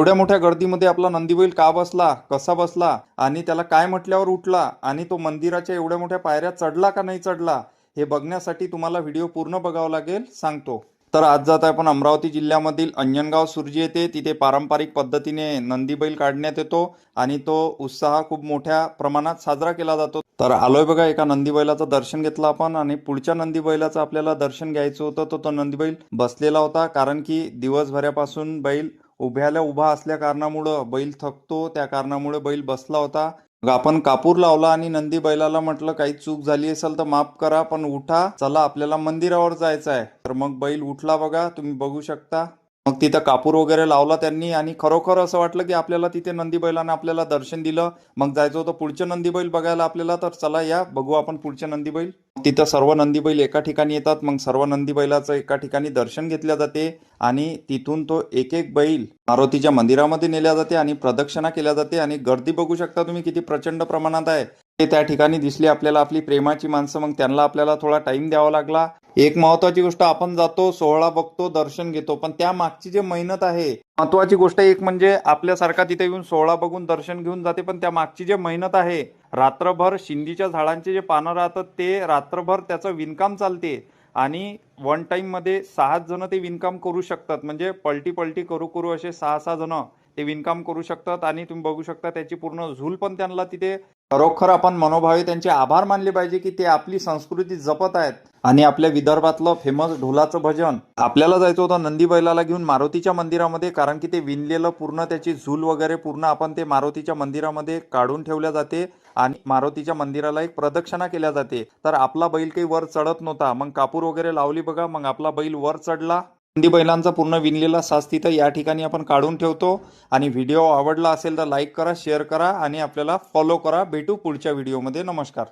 एवढ्या मोठ्या गर्दीमध्ये आपला नंदीबैल का बसला? कसा बसला? आणि त्याला काय म्हटल्यावर उठला? आणि तो मंदिराच्या एवढ्या मोठ्या पायऱ्या चढला का नाही चढला? हे बघण्यासाठी तुम्हाला व्हिडिओ पूर्ण बघावा लागेल सांगतो. तर आज जात आहे आपण अमरावती जिल्ह्यामधील अंजनगाव सुरजी येथे. तिथे पारंपरिक पद्धतीने नंदीबैल काढण्यात येतो आणि तो उत्साह खूप मोठ्या प्रमाणात साजरा केला जातो. तर आलोय बघा एका नंदीबैलाचं दर्शन घेतलं आपण आणि पुढच्या नंदीबैलाचं आपल्याला दर्शन घ्यायचं होतं तो तो नंदीबैल बसलेला होता. कारण की दिवसभरापासून बैल उभ्याला उभा असल्या कारणामुळं बैल थकतो त्या कारणामुळे बैल बसला होता. मग आपण कापूर लावला आणि नंदी बैलाला म्हटलं काही चूक झाली असेल तर माफ करा पण उठा चला आपल्याला मंदिरावर जायचं आहे तर मग बैल उठला बघा तुम्ही बघू शकता. मग तिथं कापूर वगैरे लावला त्यांनी आणि खरोखर असं वाटलं की आपल्याला तिथे नंदी बैलाने आपल्याला दर्शन दिलं. मग जायचं होतं पुढचे नंदी बैल बघायला आपल्याला तर चला या बघू आपण पुढचे नंदी बैल. तिथं सर्व नंदी बैल एका ठिकाणी येतात मग सर्व नंदी बैलाचं एका ठिकाणी दर्शन घेतल्या जाते आणि तिथून तो एक एक बैल मारुतीच्या मंदिरामध्ये नेल्या जाते आणि प्रदक्षिणा केल्या जाते. आणि गर्दी बघू शकता तुम्ही किती प्रचंड प्रमाणात आहे. ते त्या ठिकाणी दिसली आपल्याला आपली प्रेमाची माणसं मग त्यांना आपल्याला थोडा टाइम द्यावा लागला. एक महत्वाची गोष्ट आपण जातो सोहळा बघतो दर्शन घेतो पण त्या मागची जे मेहनत आहे महत्वाची गोष्ट एक म्हणजे आपल्यासारखा तिथे येऊन सोहळा बघून दर्शन घेऊन जाते पण त्या मागची जे मेहनत आहे रात्रभर शिंदीच्या झाडांचे जे पानं राहतात ते रात्रभर त्याचं विणकाम चालते. आणि वन टाइममध्ये सहा जण ते विणकाम करू शकतात. म्हणजे पलटी पलटी करू करू असे सहा सहा जण ते विणकाम करू शकतात. आणि तुम्ही बघू शकता त्याची पूर्ण झूल पण त्यांना तिथे खरोखर आपण मनोभावे त्यांचे आभार मानले पाहिजे की ते आपली संस्कृती जपत आहेत आणि आपल्या विदर्भातलं फेमस ढोलाचं भजन. आपल्याला जायचं होतं नंदी बैलाला घेऊन मारुतीच्या मंदिरामध्ये कारण की ते विणलेलं पूर्ण त्याची झूल वगैरे पूर्ण आपण ते मारुतीच्या मंदिरामध्ये काढून ठेवल्या जाते आणि मारुतीच्या मंदिराला एक प्रदक्षिणा केल्या जाते. तर आपला बैल काही वर चढत नव्हता. मग कापूर वगैरे लावली बघा मग आपला बैल वर चढला. नंदी बैलांचा पूर्ण विणलेला साज तिथं या ठिकाणी आपण काढून ठेवतो. आणि व्हिडिओ आवडला असेल तर लाईक करा शेअर करा आणि आपल्याला फॉलो करा. भेटू पुढच्या व्हिडिओमध्ये नमस्कार.